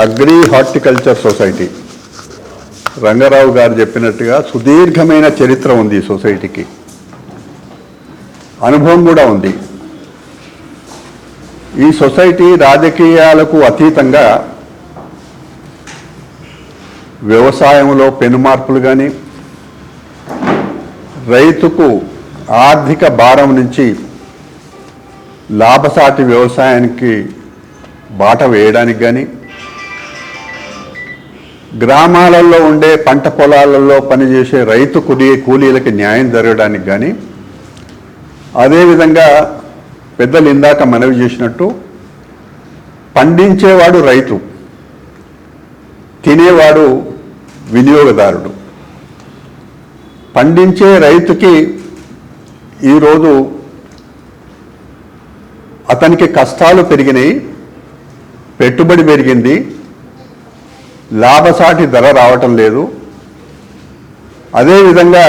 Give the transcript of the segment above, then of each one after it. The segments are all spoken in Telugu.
Agri horticulture society. రంగారావు గారు చెప్పినట్టుగా సుదీర్ఘమైన చరిత్ర ఉంది ఈ సొసైటీకి. అనుభవం కూడా ఉంది. ఈ సొసైటీ రాజకీయాలకు అతీతంగా వ్యవసాయంలో పెనుమార్పులు కానీ రైతుకు ఆర్థిక భారం నుంచి లాభసాటి వ్యవసాయానికి బాట వేయడానికి కానీ గ్రామాలలో ఉండే పంట పొలాలలో పనిచేసే రైతు కులి కూలీలకి న్యాయం జరగడానికి కానీ అదేవిధంగా పెద్దలు ఇందాక మనవి చేసినట్టు పండించేవాడు రైతు తినేవాడు వినియోగదారుడు. పండించే రైతుకి ఈరోజు అతనికి కష్టాలు పెరిగినాయి పెట్టుబడి పెరిగింది లాభసాటి ధర రావటం లేదు. అదేవిధంగా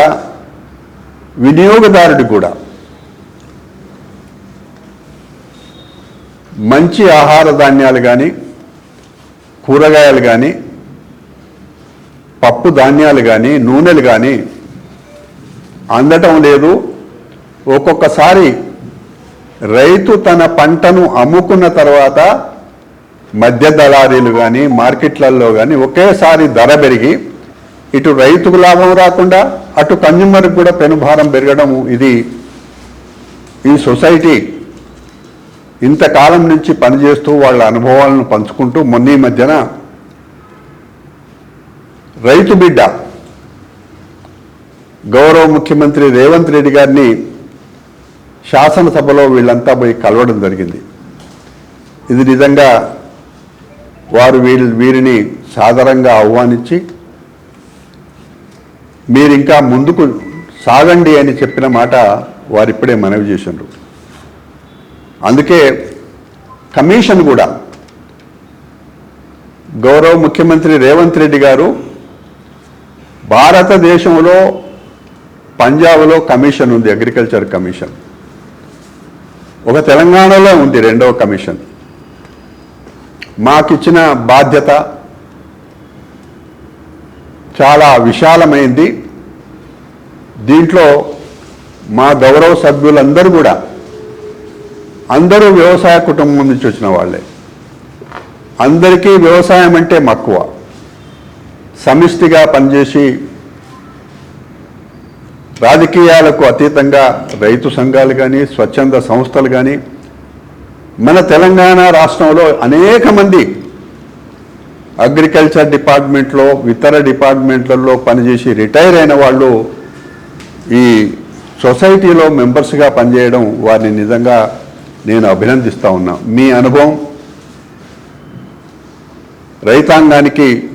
వినియోగదారుడు కూడా మంచి ఆహార ధాన్యాలు కానీ కూరగాయలు కానీ పప్పు ధాన్యాలు కానీ నూనెలు కానీ అందటం లేదు. ఒక్కొక్కసారి రైతు తన పంటను అమ్ముకున్న తర్వాత మధ్య దళారీలు కానీ మార్కెట్లలో కానీ ఒకేసారి ధర పెరిగి ఇటు రైతుకు లాభం రాకుండా అటు కన్జ్యూమర్కి కూడా పెనుభారం పెరగడం ఇది ఈ సొసైటీ ఇంతకాలం నుంచి పనిచేస్తూ వాళ్ళ అనుభవాలను పంచుకుంటూ మొన్న ఈ మధ్యన రైతు బిడ్డ గౌరవ ముఖ్యమంత్రి రేవంత్ రెడ్డి గారిని శాసనసభలో వీళ్ళంతా పోయి కలవడం జరిగింది. ఇది నిజంగా వారు వీరి వీరిని సాదరంగా ఆహ్వానించి మీరు ఇంకా ముందుకు సాగండి అని చెప్పిన మాట వారు ఇప్పుడే మనవి చేసిండ్రు. అందుకే కమిషన్ కూడా గౌరవ ముఖ్యమంత్రి రేవంత్ రెడ్డి గారు భారతదేశంలో పంజాబ్లో కమిషన్ ఉంది అగ్రికల్చర్ కమిషన్. ఒక తెలంగాణలో ఉంది రెండవ కమిషన్. మాకిచ్చిన బాధ్యత చాలా విశాలమైంది. దీంట్లో మా గౌరవ సభ్యులందరూ కూడా అందరూ వ్యవసాయ కుటుంబం నుంచి వచ్చిన వాళ్ళే. అందరికీ వ్యవసాయం అంటే మక్కువ. సమిష్టిగా పనిచేసి రాజకీయాలకు అతీతంగా రైతు సంఘాలు కానీ స్వచ్ఛంద సంస్థలు కానీ మన తెలంగాణ రాష్ట్రంలో అనేక మంది అగ్రికల్చర్ డిపార్ట్మెంట్లో ఇతర డిపార్ట్మెంట్లలో పనిచేసి రిటైర్ అయిన వాళ్ళు ఈ సొసైటీలో మెంబర్స్గా పనిచేయడం వారిని నిజంగా నేను అభినందిస్తూ ఉన్నా. మీ అనుభవం? రైతాంగానికి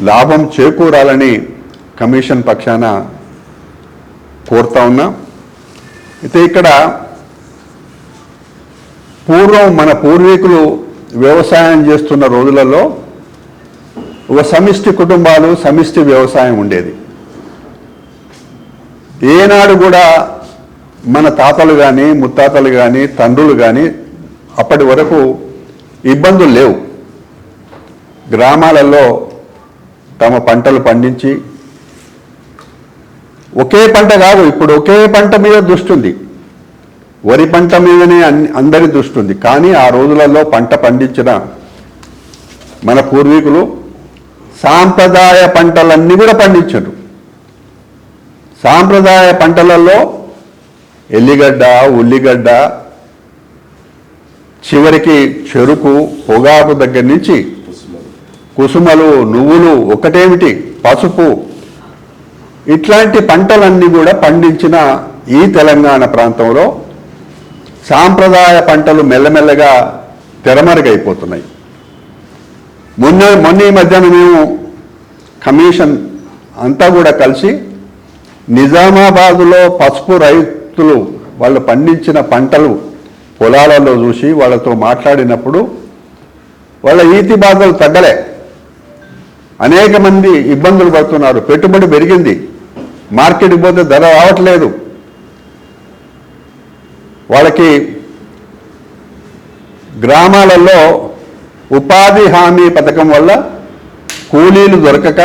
లాభం చేకూరాలని కమిషన్ పక్షాన కోరుతా ఉన్నా. అయితే ఇక్కడ పూర్వం మన పూర్వీకులు వ్యవసాయం చేస్తున్న రోజులలో ఒక సమిష్టి కుటుంబాలు సమిష్టి వ్యవసాయం ఉండేది. ఏనాడు కూడా మన తాతలు కానీ ముత్తాతలు కానీ తండ్రులు కానీ అప్పటి వరకు ఇబ్బందులు లేవు. గ్రామాలలో తమ పంటలు పండించి ఒకే పంట కాదు ఇప్పుడు ఒకే పంట మీద దృష్టి ఉంది. వరి పంట మీదనే అన్ని అందరి దృష్టి ఉంది. కానీ ఆ రోజులలో పంట పండించిన మన పూర్వీకులు సాంప్రదాయ పంటలన్నీ కూడా పండించారు. సాంప్రదాయ పంటలలో ఎల్లిగడ్డ ఉల్లిగడ్డ చివరికి చెరుకు పొగాకు దగ్గర నుంచి కుసుమలు నువ్వులు ఒకటేమిటి? పసుపు. ఇట్లాంటి పంటలన్నీ కూడా పండించిన ఈ తెలంగాణ ప్రాంతంలో సాంప్రదాయ పంటలు మెల్లమెల్లగా తెరమరుగైపోతున్నాయి. మొన్న మొన్న ఈ మధ్యాహ్నం మేము కమిషన్ అంతా కూడా కలిసి నిజామాబాదులో పసుపు రైతులు వాళ్ళు పండించిన పంటలు పొలాలలో చూసి వాళ్ళతో మాట్లాడినప్పుడు వాళ్ళ ఈతి బాధలు తగ్గలే. అనేక మంది ఇబ్బందులు పడుతున్నారు. పెట్టుబడి పెరిగింది. మార్కెట్కి పోతే ధర రావట్లేదు. వాళ్ళకి గ్రామాలలో ఉపాధి హామీ పథకం వల్ల కూలీలు దొరకక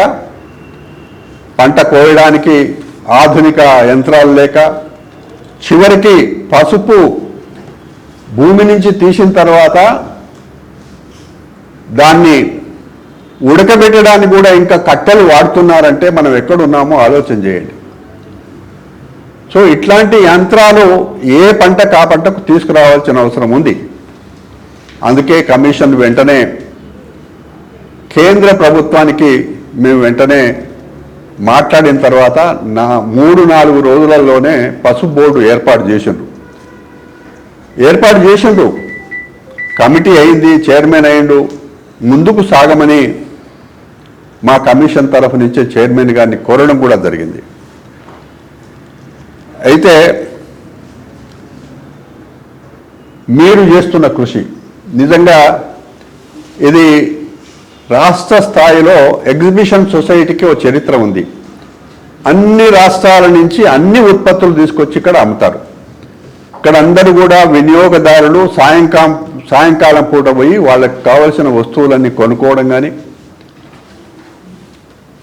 పంట కోయడానికి ఆధునిక యంత్రాలు లేక చివరికి పసుపు భూమి నుంచి తీసిన తర్వాత దాన్ని ఉడకబెట్టడానికి కూడా ఇంకా కట్టెలు వాడుతున్నారంటే మనం ఎక్కడున్నామో ఆలోచన చేయండి. సో ఇట్లాంటి యంత్రాలు ఏ పంట కా పంటకు తీసుకురావాల్సిన అవసరం ఉంది? అందుకే కమిషన్ వెంటనే కేంద్ర ప్రభుత్వానికి మేము వెంటనే మాట్లాడిన తర్వాత నా మూడు నాలుగు రోజులలోనే పసుపు బోర్డు ఏర్పాటు చేసిండ్రు. ఏర్పాటు చేసిండ్రు. కమిటీ అయింది చైర్మన్ అయిండు. ముందుకు సాగమని మా కమిషన్ తరఫు నుంచే చైర్మన్ గారిని కోరడం కూడా జరిగింది. అయితే మీరు చేస్తున్న కృషి నిజంగా ఇది రాష్ట్ర స్థాయిలో ఎగ్జిబిషన్ సొసైటీకి ఒక చరిత్ర ఉంది. అన్ని రాష్ట్రాల నుంచి అన్ని ఉత్పత్తులు తీసుకొచ్చి ఇక్కడ అమ్ముతారు. ఇక్కడ అందరూ కూడా వినియోగదారులు సాయంకాలం సాయంకాలం పూట పోయి వాళ్ళకి కావలసిన వస్తువులన్నీ కొనుక్కోవడం కానీ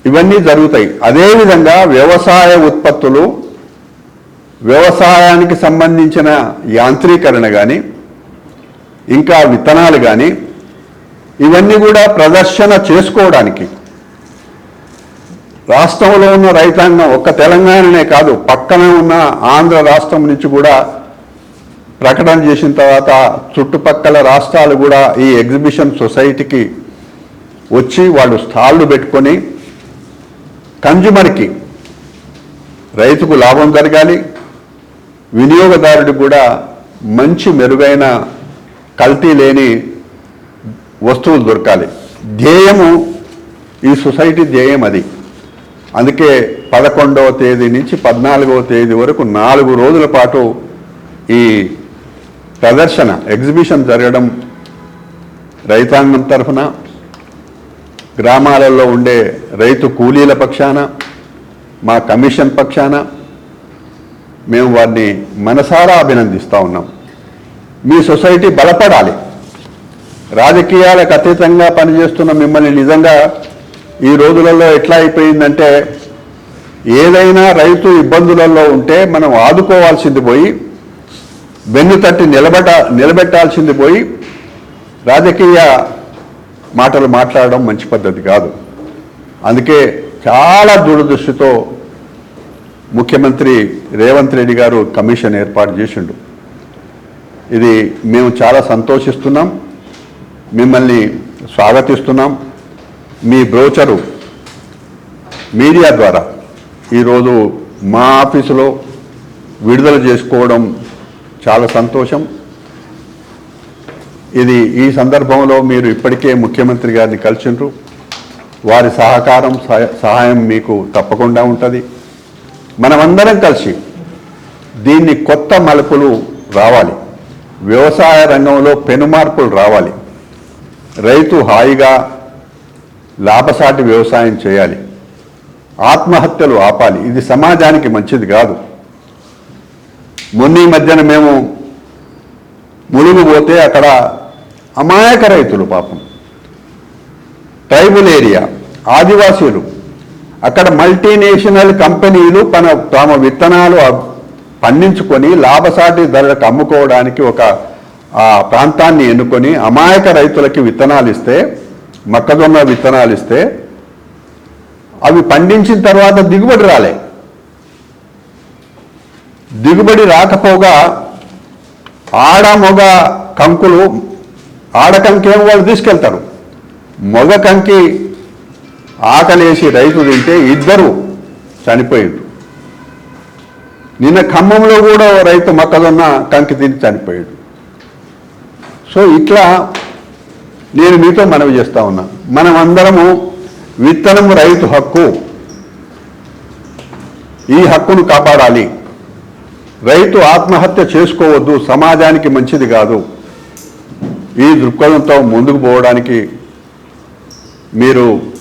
ఇవన్నీ జరుగుతాయి. అదేవిధంగా వ్యవసాయ ఉత్పత్తులు వ్యవసాయానికి సంబంధించిన యాంత్రీకరణ కానీ ఇంకా విత్తనాలు కానీ ఇవన్నీ కూడా ప్రదర్శన చేసుకోవడానికి. రాష్ట్రంలో ఉన్న రైతాంగం ఒక్క తెలంగాణనే కాదు పక్కన ఉన్న ఆంధ్ర రాష్ట్రం నుంచి కూడా ప్రకటన చేసిన తర్వాత చుట్టుపక్కల రాష్ట్రాలు కూడా ఈ ఎగ్జిబిషన్ సొసైటీకి వచ్చి వాళ్ళు స్టాళ్ళు పెట్టుకొని కన్జ్యూమర్కి రైతుకు లాభం జరగాలి వినియోగదారుడు కూడా మంచి మెరుగైన కల్తీ లేని వస్తువులు దొరకాలి. ధ్యేయము ఈ సొసైటీ ధ్యేయం అది. అందుకే పదకొండవ తేదీ నుంచి పద్నాలుగవ తేదీ వరకు నాలుగు రోజుల పాటు ఈ ప్రదర్శన ఎగ్జిబిషన్ జరగడం రైతాంగం తరఫున గ్రామాలలో ఉండే రైతు కూలీల పక్షాన మా కమిషన్ పక్షాన మేము వారిని మనసారా అభినందిస్తూ ఉన్నాం. మీ సొసైటీ బలపడాలి. రాజకీయాలకు అతీతంగా పనిచేస్తున్న మిమ్మల్ని నిజంగా ఈ రోజులలో ఎట్లా అయిపోయిందంటే ఏదైనా రైతు ఇబ్బందులలో ఉంటే మనం ఆదుకోవాల్సింది పోయి వెన్ను తట్టి నిలబెట్ట నిలబెట్టాల్సింది పోయి రాజకీయ మాటలు మాట్లాడడం మంచి పద్ధతి కాదు. అందుకే చాలా దూరదృష్టితో ముఖ్యమంత్రి రేవంత్ రెడ్డి గారు కమిషన్ ఏర్పాటు చేసిండు. ఇది మేము చాలా సంతోషిస్తున్నాం. మిమ్మల్ని స్వాగతిస్తున్నాం. మీ బ్రోచరు మీడియా ద్వారా ఈరోజు మా ఆఫీసులో విడుదల చేసుకోవడం చాలా సంతోషం. ఇది ఈ సందర్భంలో మీరు ఇప్పటికే ముఖ్యమంత్రి గారిని కలిసిండ్రు. వారి సహకారం సహాయం మీకు తప్పకుండా ఉంటుంది. మనమందరం కలిసి దీన్ని కొత్త మలుపులు రావాలి. వ్యవసాయ రంగంలో పెనుమార్పులు రావాలి. రైతు హాయిగా లాభసాటి వ్యవసాయం చేయాలి. ఆత్మహత్యలు ఆపాలి. ఇది సమాజానికి మంచిది కాదు. మొన్న ఈ మధ్యన మేము ములుగు పోతే అక్కడ అమాయక రైతులు పాపం. ట్రైబల్ ఏరియా ఆదివాసీలు అక్కడ మల్టీనేషనల్ కంపెనీలు తన తమ విత్తనాలు పండించుకొని లాభసాటి ధరలకు అమ్ముకోవడానికి ఒక ఆ ప్రాంతాన్ని ఎన్నుకొని అమాయక రైతులకి విత్తనాలు ఇస్తే మొక్కజొన్న విత్తనాలు ఇస్తే అవి పండించిన తర్వాత దిగుబడి రాలే. దిగుబడి రాకపోగా ఆడ మొగ కంకులు ఆడ కంకేమో వాళ్ళు తీసుకెళ్తారు. మొగ కంకి ఆకలేసి రైతు తింటే ఇద్దరు చనిపోయారు నిన్న ఖమ్మంలో కూడా రైతు మొక్కజొన్న కంకి తిని చనిపోయాడు. సో ఇట్లా నేను మీతో మనవి చేస్తా ఉన్నా. మనం అందరము విత్తనం రైతు హక్కు. ఈ హక్కును కాపాడాలి. రైతు ఆత్మహత్య చేసుకోవద్దు సమాజానికి మంచిది కాదు. ఈ దృక్పథంతో ముందుకు పోవడానికి మీరు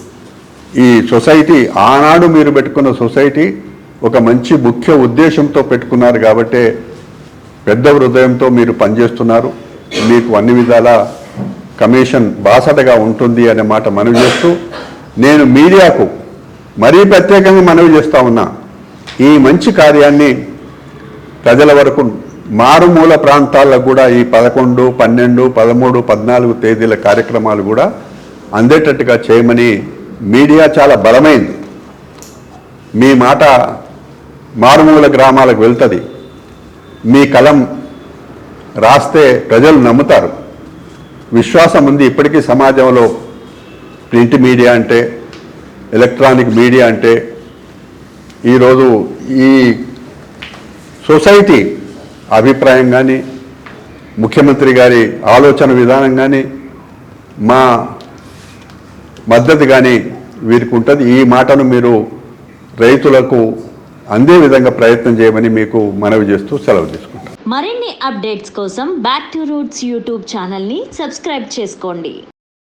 ఈ సొసైటీ ఆనాడు మీరు పెట్టుకున్న సొసైటీ ఒక మంచి ముఖ్య ఉద్దేశంతో పెట్టుకున్నారు కాబట్టే పెద్ద హృదయంతో మీరు పనిచేస్తున్నారు. మీకు అన్ని విధాల కమిషన్ బాసటగా ఉంటుంది అనే మాట మనవి చేస్తూ నేను మీడియాకు మరీ ప్రత్యేకంగా మనవి చేస్తా ఉన్నా ఈ మంచి కార్యాన్ని ప్రజల వరకు మారుమూల ప్రాంతాల్లో కూడా ఈ పదకొండు పన్నెండు పదమూడు పద్నాలుగు తేదీల కార్యక్రమాలు కూడా అందేటట్టుగా చేయమని మీడియా చాలా బలమైంది. మీ మాట మారుమూల గ్రామాలకు వెళ్తుంది. మీ కలం రాస్తే ప్రజలు నమ్ముతారు. విశ్వాసం ఉంది ఇప్పటికీ సమాజంలో. ప్రింట్ మీడియా అంటే ఎలక్ట్రానిక్ మీడియా అంటే ఈరోజు ఈ సొసైటీ అభిప్రాయం కానీ ముఖ్యమంత్రి గారి ఆలోచన విధానం కానీ మా మద్దతు కానీ వీరికి ఉంటుంది ఈ మాటను మీరు రైతులకు అందే విధంగా ప్రయత్నం చేయమని మీకు మనవి చేస్తూ సెలవు తీసుకుంటాం. మరిన్ని అప్డేట్స్ కోసం బ్యాక్ టు రూట్స్ యూట్యూబ్ ఛానల్ని సబ్స్క్రైబ్ చేసుకోండి.